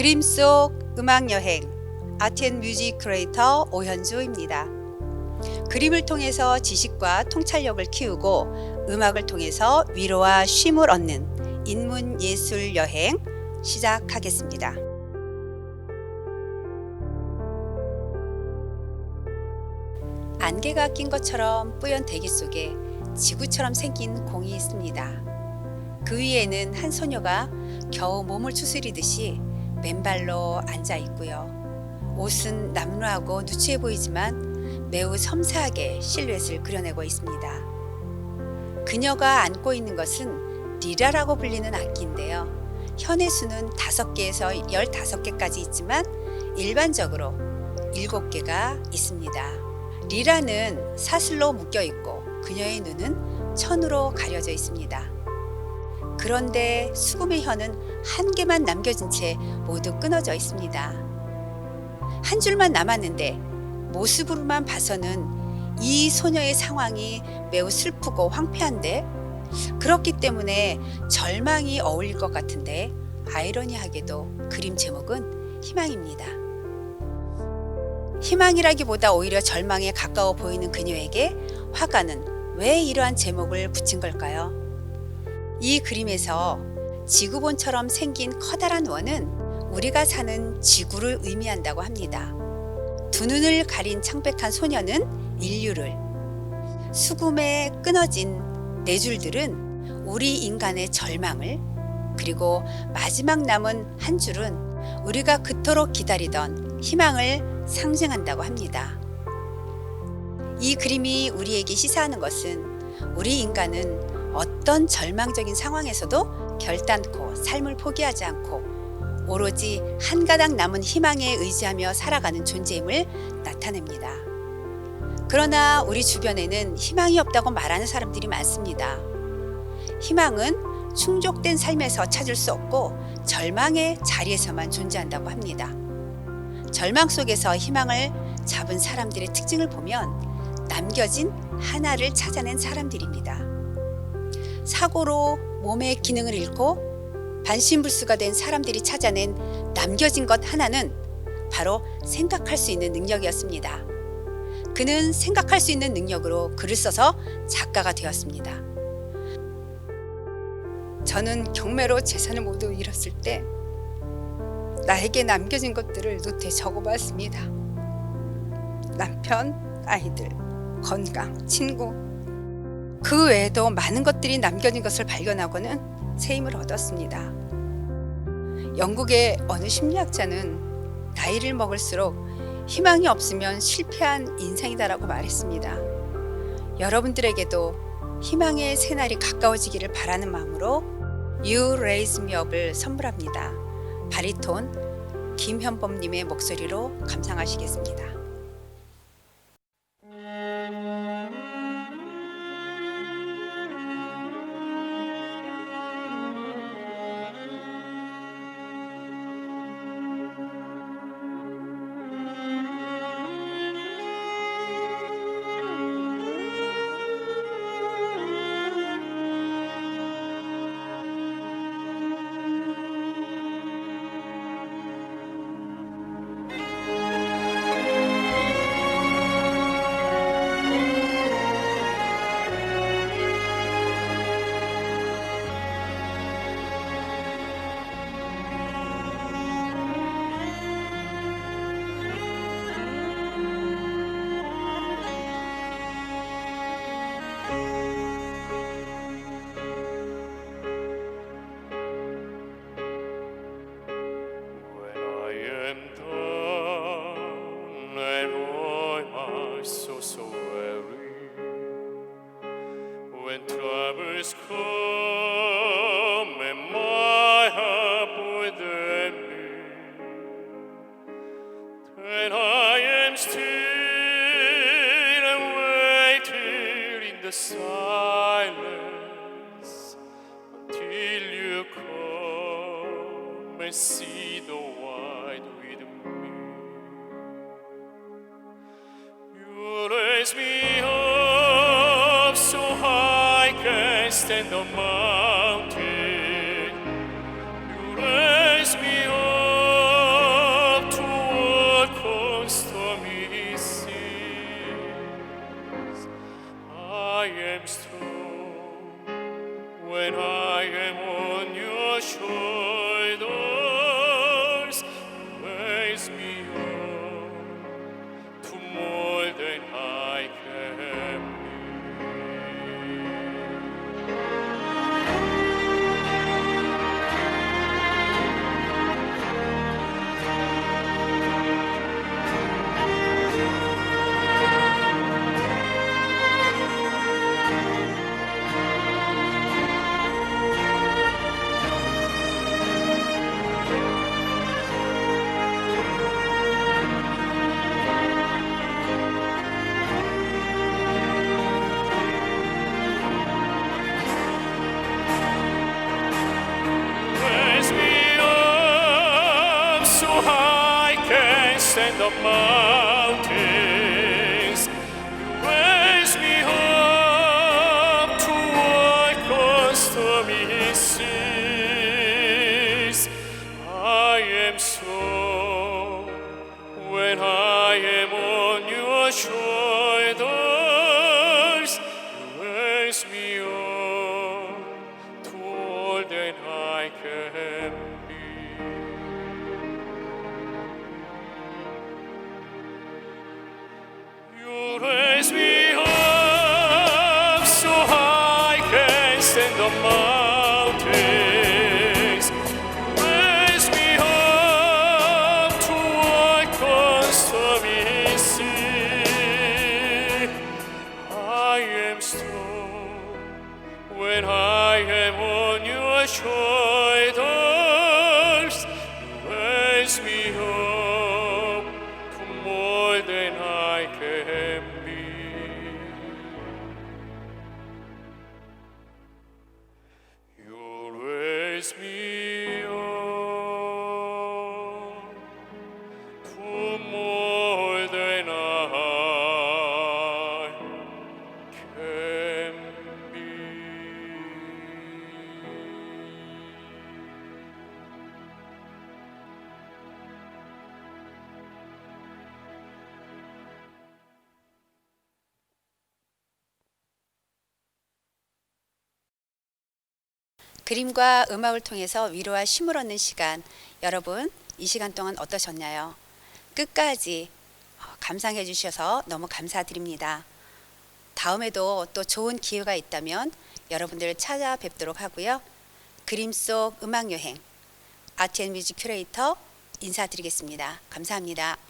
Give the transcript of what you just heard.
그림 속 음악 여행 아트앤 뮤직 크리에이터 오현주입니다. 그림을 통해서 지식과 통찰력을 키우고 음악을 통해서 위로와 쉼을 얻는 인문 예술 여행 시작하겠습니다. 안개가 낀 것처럼 뿌연 대기 속에 지구처럼 생긴 공이 있습니다. 그 위에는 한 소녀가 겨우 몸을 추스리듯이 맨발로 앉아 있고요. 옷은 남루하고 누추해 보이지만 매우 섬세하게 실루엣을 그려내고 있습니다. 그녀가 안고 있는 것은 리라라고 불리는 악기인데요. 현의 수는 5개에서 15개까지 있지만 일반적으로 7개가 있습니다. 리라는 사슬로 묶여 있고 그녀의 눈은 천으로 가려져 있습니다. 그런데 수금의 혀는 한 개만 남겨진 채 모두 끊어져 있습니다. 한 줄만 남았는데 모습으로만 봐서는 이 소녀의 상황이 매우 슬프고 황폐한데 그렇기 때문에 절망이 어울릴 것 같은데 아이러니하게도 그림 제목은 희망입니다. 희망이라기보다 오히려 절망에 가까워 보이는 그녀에게 화가는 왜 이러한 제목을 붙인 걸까요? 이 그림에서 지구본처럼 생긴 커다란 원은 우리가 사는 지구를 의미한다고 합니다. 두 눈을 가린 창백한 소녀는 인류를, 수금에 끊어진 네 줄들은 우리 인간의 절망을, 그리고 마지막 남은 한 줄은 우리가 그토록 기다리던 희망을 상징한다고 합니다. 이 그림이 우리에게 시사하는 것은 우리 인간은 어떤 절망적인 상황에서도 결단코 삶을 포기하지 않고 오로지 한 가닥 남은 희망에 의지하며 살아가는 존재임을 나타냅니다. 그러나 우리 주변에는 희망이 없다고 말하는 사람들이 많습니다. 희망은 충족된 삶에서 찾을 수 없고 절망의 자리에서만 존재한다고 합니다. 절망 속에서 희망을 잡은 사람들의 특징을 보면 남겨진 하나를 찾아낸 사람들입니다. 사고로 몸의 기능을 잃고 반신불수가 된 사람들이 찾아낸 남겨진 것 하나는 바로 생각할 수 있는 능력이었습니다. 그는 생각할 수 있는 능력으로 글을 써서 작가가 되었습니다. 저는 경매로 재산을 모두 잃었을 때 나에게 남겨진 것들을 노트에 적어봤습니다. 남편, 아이들, 건강, 친구. 그 외에도 많은 것들이 남겨진 것을 발견하고는 새 힘을 얻었습니다. 영국의 어느 심리학자는 나이를 먹을수록 희망이 없으면 실패한 인생이다라고 말했습니다. 여러분들에게도 희망의 새날이 가까워지기를 바라는 마음으로 You Raise Me Up을 선물합니다. 바리톤 김현범님의 목소리로 감상하시겠습니다. When I am still and waiting in the silence until you come and see the wide with me. You raise me up so I can stand on my mind of. When I am on your shoulders. 그림과 음악을 통해서 위로와 쉼을 얻는 시간. 여러분, 이 시간 동안 어떠셨나요? 끝까지 어, 감상해 주셔서 너무 감사드립니다. 다음에도 또 좋은 기회가 있다면 여러분들 찾아뵙도록 하고요. 그림 속 음악 여행 아트 앤 뮤직 큐레이터 인사드리겠습니다. 감사합니다.